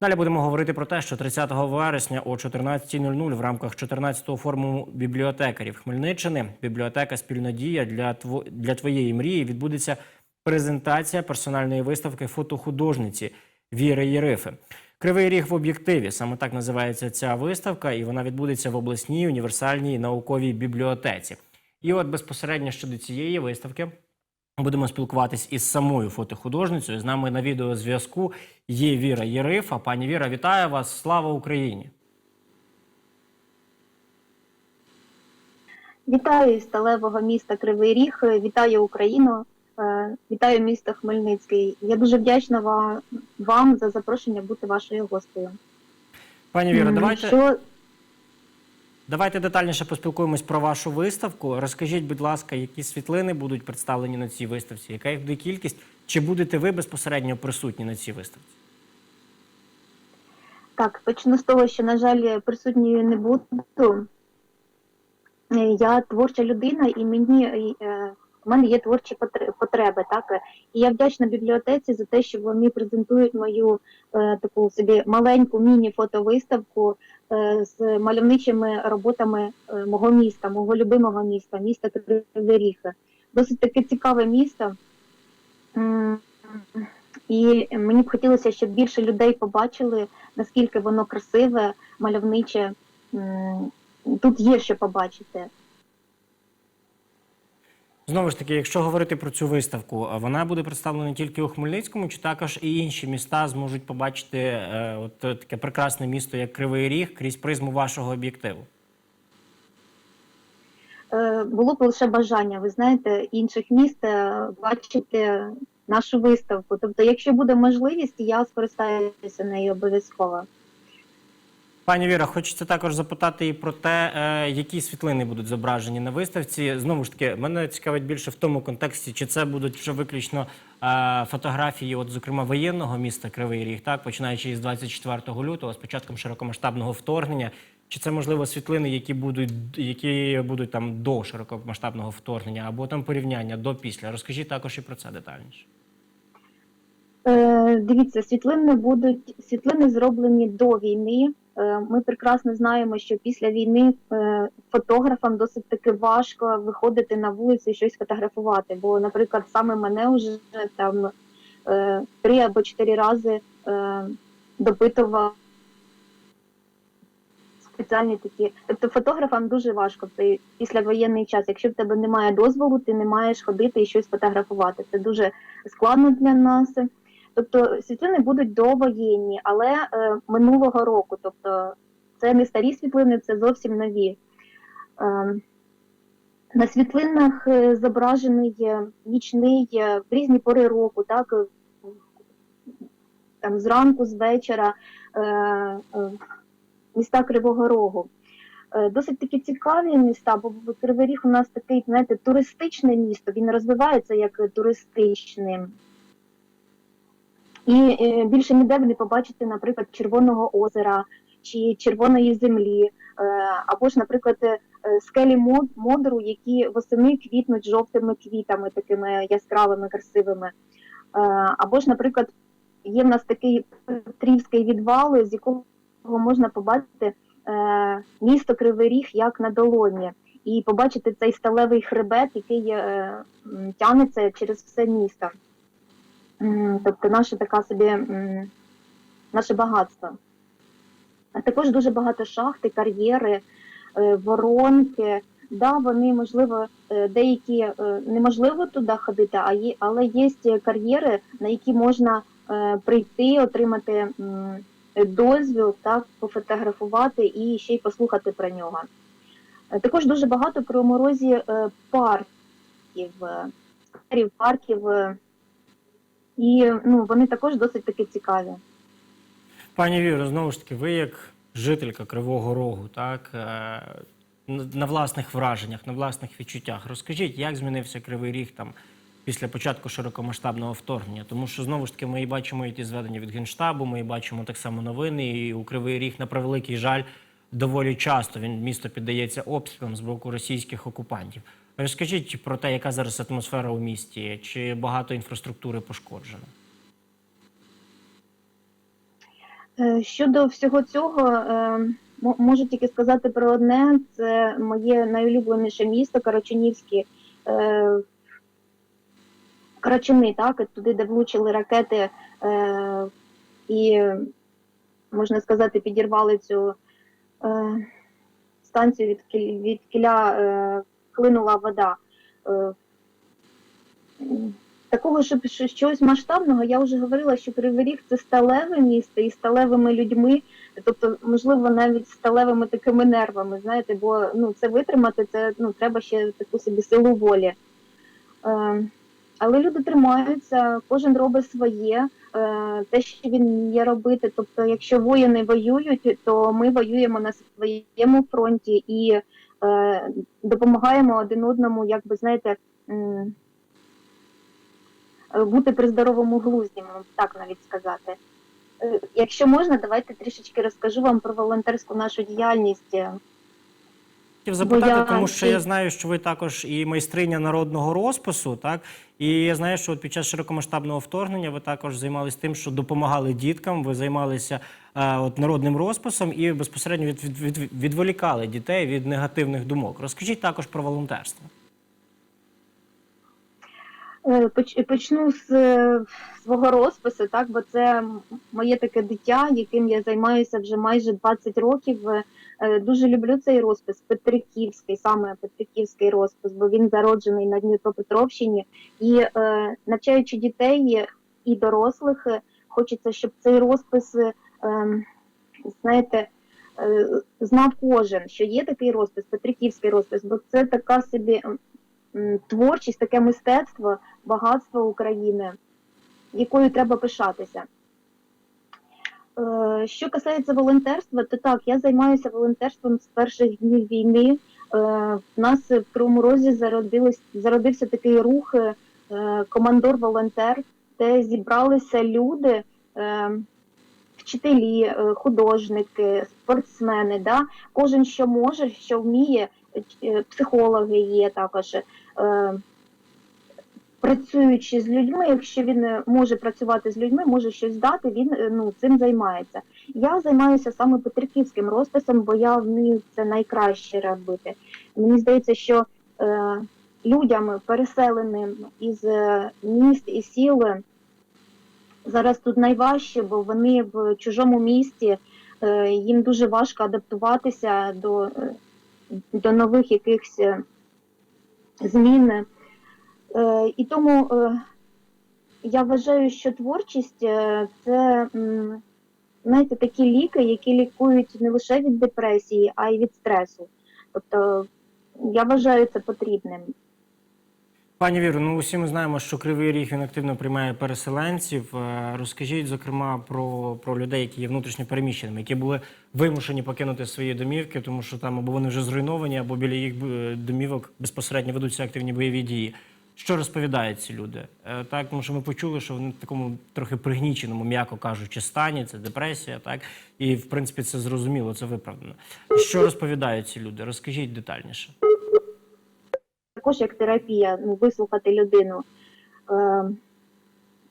Далі будемо говорити про те, що 30 вересня о 14.00 в рамках 14-го форуму бібліотекарів Хмельниччини бібліотека Спільна дія для тво- для твоєї мрії відбудеться презентація персональної виставки фотохудожниці Віри Єрифи. Кривий ріг в об'єктиві саме так називається ця виставка, і вона відбудеться в обласній універсальній науковій бібліотеці. І от безпосередньо щодо цієї виставки Будемо спілкуватись із самою фотохудожницею. З нами на відеозв'язку є Віра Єрифа. Пані Віра, вітаю вас! Слава Україні! Вітаю із сталевого міста Кривий Ріг, вітаю Україну, е, вітаю місто Хмельницький. Я дуже вдячна ва- вам за запрошення бути вашою гостею. Пані Віра, давайте, Що давайте детальніше поспілкуємось про вашу виставку. Розкажіть, будь ласка, які світлини будуть представлені на цій виставці, яка їх буде кількість? Чи будете ви безпосередньо присутні на цій виставці? так, почну з того, що, на жаль, присутньою не буду. Е, Я творча людина, і мені е, в мене є творчі потре- потреби. Так і я вдячна бібліотеці за те, що вони презентують мою е, таку собі маленьку міні-фотовиставку е, з мальовничими роботами е, мого міста, мого любимого міста, міста Кривий. Досить таке цікаве місто. І мені б хотілося, щоб більше людей побачили, наскільки воно красиве, мальовниче. Тут є що побачити. Знову ж таки, якщо говорити про цю виставку, вона буде представлена тільки у Хмельницькому, чи також і інші міста зможуть побачити е, от таке прекрасне місто, як Кривий Ріг, крізь призму вашого об'єктиву? Е, Було б лише бажання, ви знаєте, інших міст е, бачити нашу виставку. Тобто, якщо буде можливість, я скористаюся нею обов'язково. Пані Віра, хочеться також запитати і про те, е, які світлини будуть зображені на виставці. Знову ж таки, мене цікавить більше в тому контексті, чи це будуть вже виключно е, фотографії, от зокрема воєнного міста Кривий Ріг, так починаючи з 24 лютого, з початком широкомасштабного вторгнення. Чи це можливо світлини, які будуть які будуть там до широкомасштабного вторгнення, або там порівняння до після? Розкажіть також і про це детальніше. Е, Дивіться, світлини будуть світлини зроблені до війни. Е, Ми прекрасно знаємо, що після війни е, фотографам досить таки важко виходити на вулицю і щось фотографувати. Бо, наприклад, саме мене вже там е, три або чотири рази допитував спеціальні такі. Тобто фотографам дуже важко в цей післявоєнний час. Якщо в тебе немає дозволу, ти не маєш ходити і щось фотографувати. Це дуже складно для нас. Тобто світлини будуть довоєнні, але е, минулого року. Тобто це не старі світлини, це зовсім нові. Е, на світлинах е, зображений е, нічний е, в різні пори року, так там зранку, з вечора е, е, міста Кривого Рогу. Досить такі цікаві міста, бо Кривий Ріг у нас такий, знаєте, туристичне місто, він розвивається як туристичним. І е, більше ніде ви не побачите, наприклад, Червоного озера чи Червоної землі, е, або ж, наприклад, е, скелі Мод- Модеру, які восени квітнуть жовтими квітами, такими яскравими, красивими. Або ж, наприклад, є в нас такий Петрівський відвал, з якого можна побачити місто Кривий Ріг як на долоні, і побачити цей сталевий хребет, який е, тягнеться через все місто. Тобто наша така собі наше багатство. А також дуже багато шахти, кар'єри, е, воронки. Да, вони можливо е, деякі е, неможливо туди ходити, а є, але є кар'єри, на які можна прийти, отримати дозвіл, так, пофотографувати і ще й послухати про нього. Також дуже багато при морозі парків, парків. І ну, вони також досить таки цікаві. Пані Віро, знову ж таки, ви як жителька Кривого Рогу, так е, на власних враженнях, на власних відчуттях, розкажіть, як змінився Кривий Ріг там після початку широкомасштабного вторгнення? Тому що знову ж таки ми і бачимо і ті зведення від Генштабу, ми і бачимо так само новини, і у Кривий Ріг, на превеликий жаль, доволі часто він місто піддається обстрілам з боку російських окупантів. Розкажіть про те, яка зараз атмосфера у місті, чи багато інфраструктури пошкоджено? Е, Щодо всього цього, е, можу тільки сказати про одне: це моє найулюбленіше місто Карачунівське. е, Карачуни, так, туди, де влучили ракети і, можна сказати, підірвали цю станцію, від, від кіля е, хлинула вода. Е, Такого, щоб щось масштабного, я вже говорила, що Кривий Ріг це сталеве місто і сталевими людьми, тобто, можливо, навіть сталевими такими нервами, знаєте, бо ну, це витримати, це ну, треба ще таку собі силу волі. Е, але люди тримаються, кожен робить своє, е, те, що він вміє робити. Тобто, якщо воїни воюють, то ми воюємо на своєму фронті і е, допомагаємо один одному, як би знаєте, е, бути при здоровому глузді, так навіть сказати. Якщо можна, давайте трішечки розкажу вам про волонтерську нашу діяльність. Хотів запитати, я- тому що я знаю, що ви також і майстриня народного розпису, так і я знаю, що під час широкомасштабного вторгнення ви також займалися тим, що допомагали діткам. Ви займалися е, от народним розписом і безпосередньо від, від, від, відволікали дітей від негативних думок. Розкажіть також про волонтерство. Е, поч- Почну з е, свого розпису, так, бо це моє таке дитя, яким я займаюся вже майже 20 років. Е, Дуже люблю цей розпис, Петриківський, саме Петриківський розпис, бо він зароджений на Дніпропетровщині. І навчаючи дітей і дорослих, хочеться, щоб цей розпис, ем, знаєте, знав кожен, що є такий розпис, Петриківський розпис, бо це така собі творчість, таке мистецтво, багатство України, якою треба пишатися. Е, Що касається волонтерства, то так, я займаюся волонтерством з перших днів війни. Е, В нас в Кривому Розі зародився такий рух е, командор-волонтер, де зібралися люди, вчителі, художники, спортсмени. Да? Кожен що може, що вміє, психологи є також. Е, Працюючи з людьми, якщо він е, може працювати з людьми, може щось дати, він е, ну цим займається. Я займаюся саме петриківським розписом, бо я вмію це найкраще робити. Мені здається, що е, людям, переселеним із міст і сіл, зараз тут найважче, бо вони в чужому місті, е, їм дуже важко адаптуватися до, до нових якихось е, змін. Е, І тому е, я вважаю, що творчість е, це знаєте, такі ліки, які лікують не лише від депресії, а й від стресу. Тобто я вважаю це потрібним. Пані Віру, ну усі ми знаємо, що Кривий Ріг він активно приймає переселенців. Е, Розкажіть, зокрема, про, про людей, які є внутрішньо переміщеними, які були вимушені покинути свої домівки, тому що там або вони вже зруйновані, або біля їх е, домівок безпосередньо ведуться активні бойові дії. Що розповідають ці люди? Е, Так, тому що ми почули, що вони в такому трохи пригніченому, м'яко кажучи, стані, це депресія, так і в принципі це зрозуміло, це виправдано. Що розповідають ці люди? Розкажіть детальніше. Також як терапія, ну, вислухати людину. Е,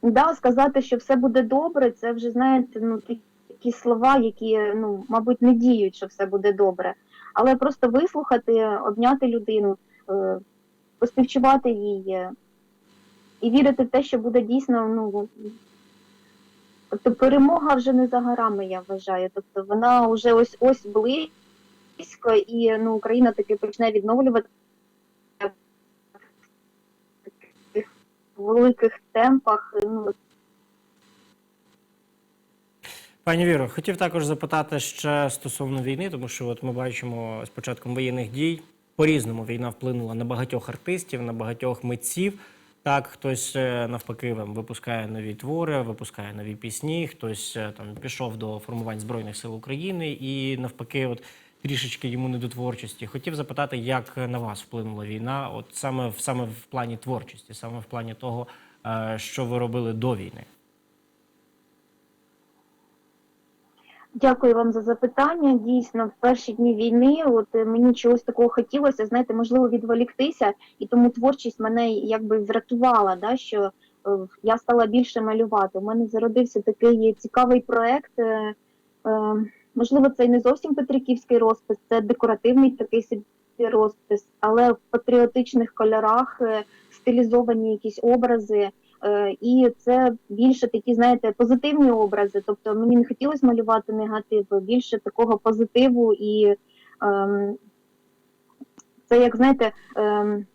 да, сказати, що все буде добре, це вже, знаєте, ну, такі слова, які, ну, мабуть, не діють, що все буде добре. Але просто вислухати, обняти людину, е, поспівчувати їй е, і вірити в те, що буде дійсно, ну, тобто перемога вже не за горами, я вважаю. Тобто вона вже ось ось близько, і ну, Україна таки почне відновлювати великих темпах. Ну, Пані Віро, хотів також запитати ще стосовно війни, тому що от ми бачимо з початком воєнних дій по-різному війна вплинула на багатьох артистів, на багатьох митців. Так, хтось е, навпаки випускає нові твори, випускає нові пісні, хтось е, там пішов до формувань Збройних сил України і навпаки, от трішечки йому не до творчості. Хотів запитати, як на вас вплинула війна, от саме саме в плані творчості, саме в плані того, е, що ви робили до війни. Дякую вам за запитання. Дійсно, в перші дні війни, от е, мені чогось такого хотілося, знаєте, можливо, відволіктися, і тому творчість мене якби врятувала, да, що е, я стала більше малювати. У мене зародився такий цікавий проект. е, можливо, це і не зовсім петриківський розпис, це декоративний такий собі розпис, але в патріотичних кольорах е, стилізовані якісь образи. Е, І це більше такі, знаєте, позитивні образи. Тобто мені не хотілося малювати негатив, більше такого позитиву і ем, це як знаєте, ем,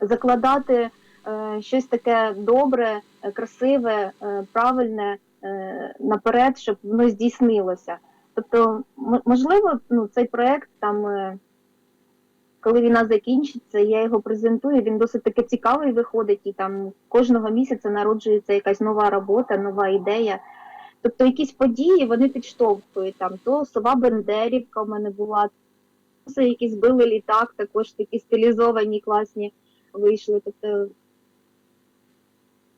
закладати е, щось таке добре, е, красиве, е, правильне е, наперед, щоб воно здійснилося. Тобто, можливо, ну, цей проект там. е, Коли війна закінчиться, я його презентую. Він досить таки цікавий виходить, і там кожного місяця народжується якась нова робота, нова ідея. Тобто якісь події вони підштовхують там. То сова Бендерівка в мене була, то які збили літак, також такі стилізовані, класні вийшли. Тобто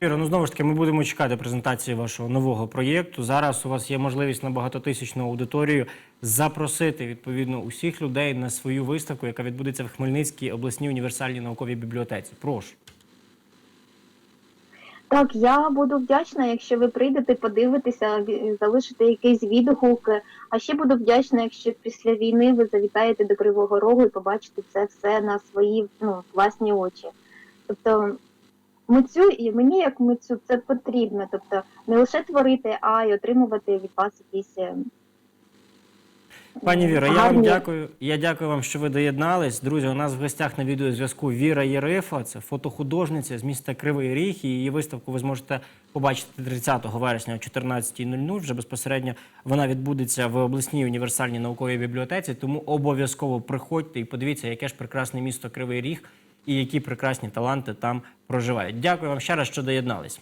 Іро, ну знову ж таки, ми будемо чекати презентації вашого нового проєкту. Зараз у вас є можливість на багатотисячну аудиторію запросити відповідно усіх людей на свою виставку, яка відбудеться в Хмельницькій обласній універсальній науковій бібліотеці. Прошу. Так, я буду вдячна, якщо ви прийдете, подивитеся, залишите якийсь відгук. А ще буду вдячна, якщо після війни ви завітаєте до Кривого Рогу і побачите це все на свої ну, власні очі. Тобто митцю і мені як митцю це потрібно. Тобто не лише творити, а й отримувати від вас якісь. е, Пані Віра, я вам дякую. Я дякую вам, що ви доєднались. Друзі, у нас в гостях на відеозв'язку Віра Єрифа. Це фотохудожниця з міста Кривий Ріг. І її виставку ви зможете побачити 30 вересня о 14.00. Вже безпосередньо вона відбудеться в обласній універсальній науковій бібліотеці. Тому обов'язково приходьте і подивіться, яке ж прекрасне місто Кривий Ріг і які прекрасні таланти там проживають. Дякую вам ще раз, що доєднались.